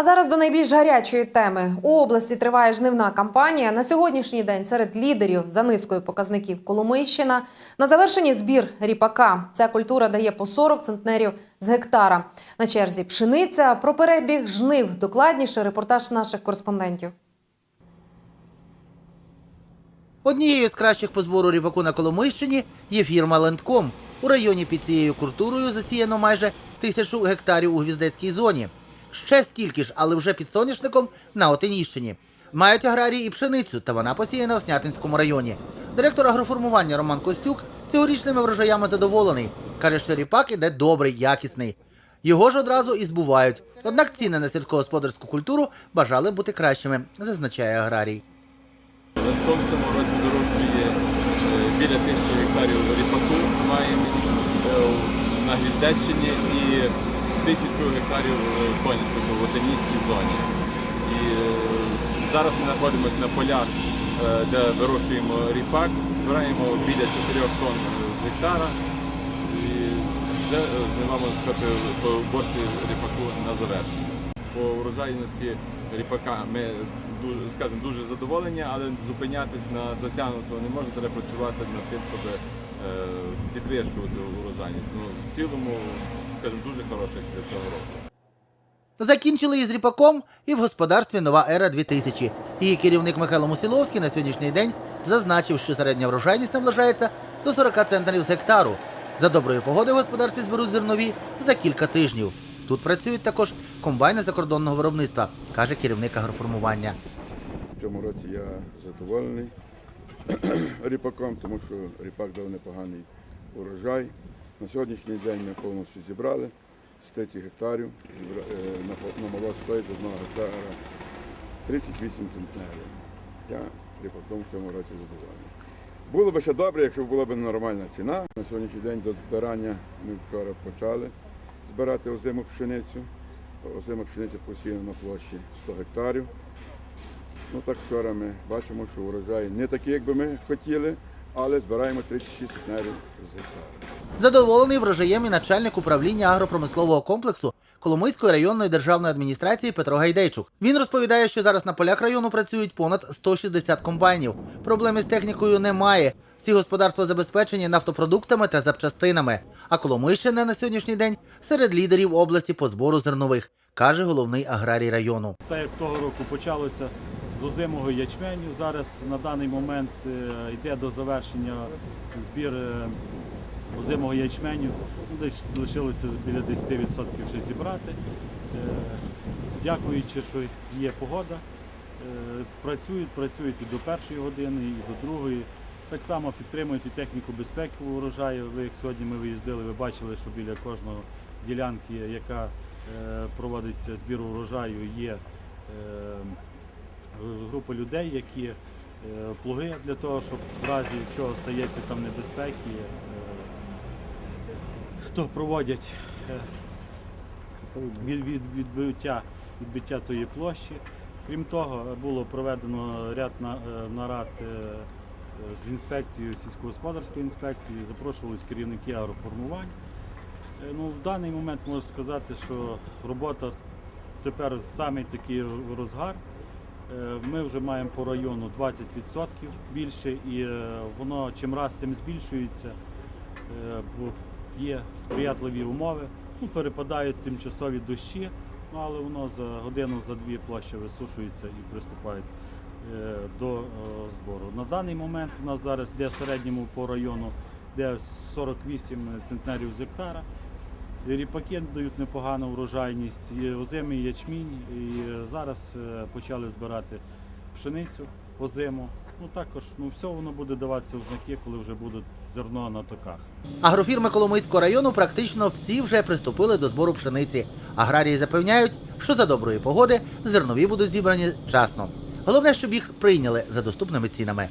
А зараз до найбільш гарячої теми у області триває жнивна кампанія. На сьогоднішній день серед лідерів за низкою показників Коломийщина. На завершенні збір ріпака. Ця культура дає по 40 центнерів з гектара. На черзі пшениця. Про перебіг жнив докладніше репортаж наших кореспондентів. Однією з кращих по збору ріпаку на Коломийщині є фірма Лендком. У районі під цією культурою засіяно майже тисячу гектарів у гвіздецькій зоні. Ще стільки ж, але вже під соняшником на Отиніщині. Мають аграрії і пшеницю, та вона посіяна в Снятинському районі. Директор агроформування Роман Костюк цьогорічними врожаями задоволений. Каже, що ріпак іде добрий, якісний. Його ж одразу і збувають. Однак ціни на сільськогосподарську культуру бажали бути кращими, зазначає аграрій. Лентом в цьому році вирощує е, біля тисячі гектарів ріпаку. Маємо е, на Гвіздеччині і тисячу гектарів е, соняшнику в Отинійській зоні. І е, зараз ми знаходимося на полях, е, де вирощуємо ріпак, збираємо біля 4 тонн з гектара. І вже жнива, по борці ріпаку на завершення. По урожайності ріпака ми дуже, скажімо, дуже задоволені, але зупинятись на досягнутому не можна, треба працювати над тим, щоб підвищувати урожайність. Ну, в цілому, скажімо, дуже хороший для цього року. Закінчили із ріпаком і в господарстві нова ера 2000. Її керівник Михайло Мусіловський на сьогоднішній день зазначив, що середня врожайність наближається до 40 центнерів з гектару. За доброї погоди в господарстві зберуть зернові за кілька тижнів. Тут працюють також комбайни закордонного виробництва, каже керівник агроформування. В цьому році я задоволений ріпаком, тому що ріпак дав непоганий урожай. На сьогоднішній день ми повністю зібрали з 30 гектарів. Е, На по- стоїть з одного гектара 38 центнерів. Я ріпаком в цьому році задоволений. Було б ще добре, якщо була б нормальна ціна. На сьогоднішній день до збирання ми вчора почали збирати озиму пшеницю. Озима пшениця посіяна на площі 100 гектарів. Ну так вчора ми бачимо, що урожай не такий, як би ми хотіли, але збираємо 36 центнерів з гектара. Задоволений врожаєм і начальник управління агропромислового комплексу Коломийської районної державної адміністрації Петро Гайдейчук. Він розповідає, що зараз на полях району працюють понад 160 комбайнів. Проблеми з технікою немає. Всі господарства забезпечені нафтопродуктами та запчастинами. А Коломийщина на сьогоднішній день серед лідерів області по збору зернових, каже головний аграрій району. Так як того року почалося з озимого ячменю, зараз на даний момент е, йде до завершення збір е, озимого ячменю. Ну, Десь лишилося біля 10% ще зібрати. Е, Дякуючи, що є погода, е, працюють, працюють і до першої години, і до другої. Так само підтримують і техніку безпеки урожаю. Ви як сьогодні ми виїздили, ви бачили, що біля кожного ділянки, яка е, проводиться збір урожаю, є е, група людей, які е, плуги для того, щоб в разі чого стається там небезпеки, е, хто проводять е, від, від, відбиття, відбиття тої площі. Крім того, було проведено ряд е, нарад е, з інспекцією сільськогосподарської інспекції, запрошувались керівники агроформувань. Е, Ну, в даний момент можу сказати, що робота тепер саме такий розгар. Е, Ми вже маємо по району 20% більше, і е, воно чим раз тим збільшується. Е, бо Є сприятливі умови, ну, перепадають тимчасові дощі, ну, але воно за годину, за дві площа висушується і приступають до збору. На даний момент у нас зараз йде в середньому по району де 48 центнерів з гектара. Ріпаки дають непогану врожайність, і озимий ячмінь. І зараз е, почали збирати пшеницю озиму. Ну також ну все воно буде даватися у знаки, коли вже буде зерно на токах. Агрофірми Коломийського району практично всі вже приступили до збору пшениці. Аграрії запевняють, що за доброї погоди зернові будуть зібрані вчасно. Головне, щоб їх прийняли за доступними цінами.